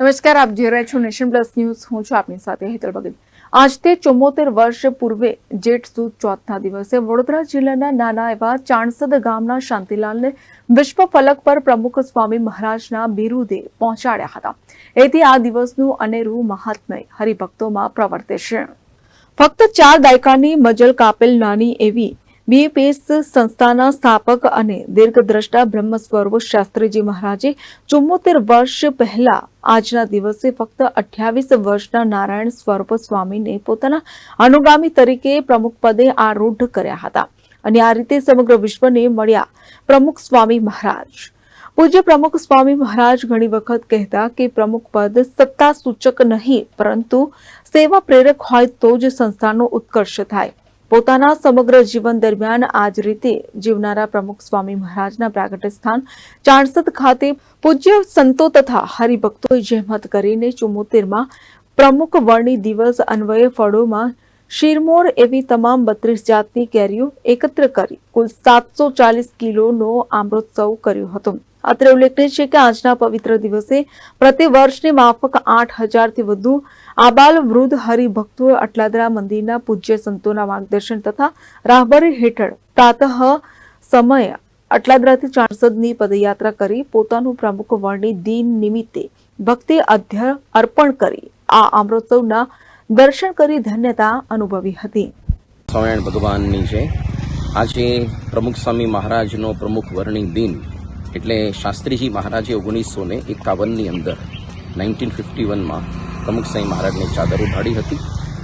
નમસ્કાર, આપ જોઈ રહ્યા છો નેશન પ્લસ ન્યૂઝ. હું છું આપની સાથે હેતલ ભગત. આજથી ચુમ્મોતેર વર્ષ પૂર્વે જેઠ સુદ ચોથના દિવસે વડોદરા જિલ્લાના નાના એવા ચાણસદ ગામના શાંતિલાલને વિશ્વ ફલક પર પ્રમુખ સ્વામી મહારાજના બિરુદે પહોંચાડ્યા હતા. એથી આ દિવસનું અનેરું મહાત્મય હરિભક્તોમાં પ્રવર્તે છે. ફક્ત ચાર દાયકાની મજલ કાપેલ નાની એવી બીએપીએસ સંસ્થાના સ્થાપક અને દીર્ઘદ્રષ્ટા બ્રહ્મ સ્વરૂપ શાસ્ત્રીજી મહારાજે ચુમ્મોતેર વર્ષ પહેલા આજના દિવસે ફક્ત અઠ્યાવીસ વર્ષના નારાયણ સ્વરૂપ સ્વામીને પોતાના અનુગામી તરીકે પ્રમુખ પદે આરૂઢ કર્યા હતા. અને આ રીતે સમગ્ર વિશ્વને મળ્યા પ્રમુખ સ્વામી મહારાજ. પૂજ્ય પ્રમુખ સ્વામી મહારાજ ઘણી વખત કહેતા કે પ્રમુખ પદ સત્તા સૂચક નહીં, પરંતુ સેવા પ્રેરક હોય તો જ સંસ્થાનો ઉત્કર્ષ થાય. પોતાના સમગ્ર જીવન દરમિયાન આ જ રીતે જીવનારા પ્રમુખ સ્વામી મહારાજના પ્રાગટ્ય સ્થાન ચાણસદ ખાતે પૂજ્ય સંતો તથા હરિભક્તોએ જહેમત કરીને ચુમ્મોતેરમાં પ્રમુખ વર્ણી દિવસ અન્વયે ફળોમાં શિરમોર એવી તમામ બત્રીસ જાતની કેરીઓ એકત્ર કરી કુલ સાતસો ચાલીસ કિલોનો આમરોત્સવ કર્યો હતો. અત્રે ઉલ્લેખનીય છે કે આજના પવિત્ર દિવસે પ્રતિ વર્ષની માફક આઠ હજારથી વધુ આબાલ વૃદ્ધ હરિભક્તોએ અટલાદરા મંદિરના પૂજ્ય સંતોના માર્ગદર્શન તથા રાહબરી હેઠળ પ્રાતઃ સમયે અટલાદરાથી ચાણસદની પદયાત્રા કરી પોતાનું પ્રમુખ વર્ણિ દિન નિમિત્તે ભક્તિ અધ્ય અર્પણ કરી આ અમૃતોત્સવના દર્શન કરી ધન્યતા અનુભવી હતી. સ્વામિનારાયણ ભગવાનની છે. આજે પ્રમુખ સ્વામી મહારાજનો પ્રમુખ વર્ણિ દિન એટલે શાસ્ત્રીજી મહારાજે ઓગણીસો ને એકાવનની અંદર નાઇન્ટીન ફિફ્ટી વનમાં પ્રમુખ સ્વામી મહારાજની ચાદર ઉઢાડી હતી.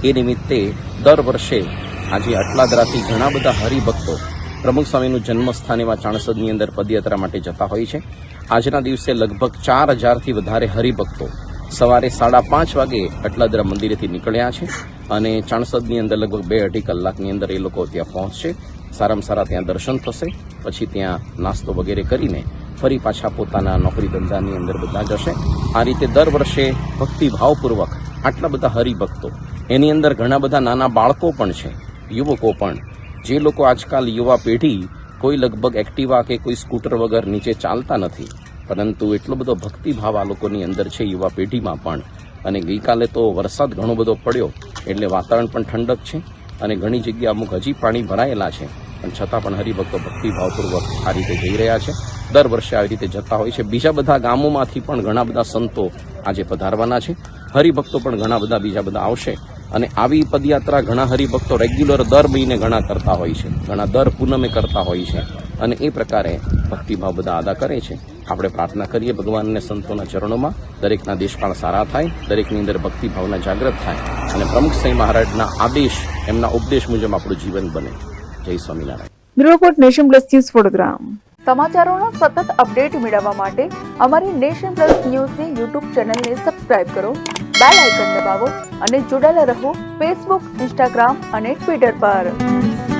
એ નિમિત્તે દર વર્ષે આજે અટલાદરાથી ઘણા બધા હરિભક્તો પ્રમુખ સ્વામીનું જન્મસ્થાન એવા ચાણસદની અંદર પદયાત્રા માટે જતા હોય છે. આજના દિવસે લગભગ ચાર હજારથી વધારે હરિભક્તો સવારે સાડા પાંચ વાગે અટલાદરા મંદિરેથી નીકળ્યા છે અને ચાણસદની અંદર લગભગ બે અઢી કલાકની અંદર એ લોકો ત્યાં પહોંચશે. સારામાં સારા ત્યાં દર્શન થશે, પછી ત્યાં નાસ્તો વગેરે કરીને ફરી પાછા પોતાના નોકરી ધંધાની અંદર બધા જશે. આ રીતે દર વર્ષે ભક્તિભાવપૂર્વક આટલા બધા હરિભક્તો, એની અંદર ઘણા બધા નાના બાળકો પણ છે, યુવકો પણ. જે લોકો આજકાલ યુવા પેઢી કોઈ લગભગ એક્ટિવા કે કોઈ સ્કૂટર વગર નીચે ચાલતા નથી પરંતુ એટલો બધો ભક્તિભાવ આ લોકોની અંદર છે, યુવા પેઢીમાં પણ. અને ગઈકાલે તો વરસાદ ઘણો બધો પડ્યો, એટલે વાતાવરણ પણ ઠંડક છે અને ઘણી જગ્યા અમુક હજી પાણી ભરાયેલા છે. પણ છતાં પણ હરિભક્તો ભક્તિભાવપૂર્વક આ રીતે જઈ રહ્યા છે. દર વર્ષે આવી રીતે જતા હોય છે. બીજા બધા ગામોમાંથી પણ ઘણા બધા સંતો આજે પધારવાના છે. હરિભક્તો પણ ઘણા બધા બીજા બધા આવશે. અને આવી પદયાત્રા ઘણા હરિભક્તો રેગ્યુલર દર મહિને ઘણા કરતા હોય છે. ઘણા દર પૂનમે કરતા હોય છે. અને એ પ્રકારે ભક્તિભાવ બધા અદા કરે છે. આપણે પ્રાર્થના કરીએ ભગવાનને સંતોના ચરણોમાં. દરેકના દેશકાળ સારા થાય દરેકની અંદર ભક્તિભાવના જાગૃત થાય અને પ્રમુખ સિંહ મહારાજના આદેશ એમના ઉપદેશ મુજબ આપણું જીવન બને. જય Swaminarayan. Bureau report nation plus news Vadodara. સમાચારોના સતત અપડેટ મેળવવા માટે અમારી નેશન પ્લસ ન્યૂઝની યુટ્યુબ ચેનલને સબસ્ક્રાઇબ કરો બેલ આઇકન દબાવો અને જોડાયેલા રહો ફેસબુક ઇન્સ્ટાગ્રામ અને ટ્વિટર પર.